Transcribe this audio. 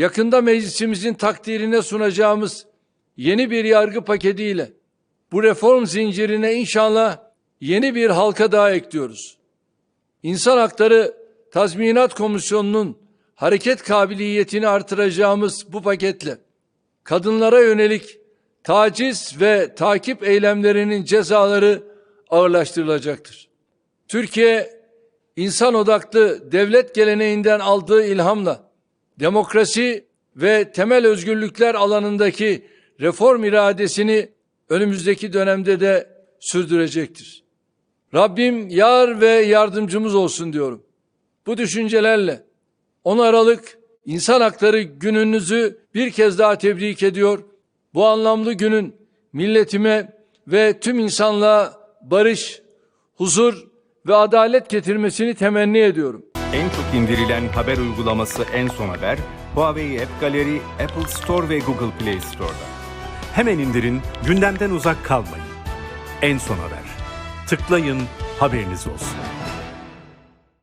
yakında meclisimizin takdirine sunacağımız yeni bir yargı paketiyle bu reform zincirine inşallah yeni bir halka daha ekliyoruz. İnsan Hakları Tazminat Komisyonu'nun hareket kabiliyetini artıracağımız bu paketle kadınlara yönelik taciz ve takip eylemlerinin cezaları ağırlaştırılacaktır. Türkiye insan odaklı devlet geleneğinden aldığı ilhamla demokrasi ve temel özgürlükler alanındaki reform iradesini önümüzdeki dönemde de sürdürecektir. Rabbim yar ve yardımcımız olsun diyorum. Bu düşüncelerle 10 Aralık İnsan Hakları gününüzü bir kez daha tebrik ediyor. Bu anlamlı günün milletime ve tüm insanlığa barış, huzur ve adalet getirmesini temenni ediyorum. En çok indirilen haber uygulaması En Son Haber, Huawei App Gallery, Apple Store ve Google Play Store'da. Hemen indirin, gündemden uzak kalmayın. En son haber. Tıklayın, haberiniz olsun.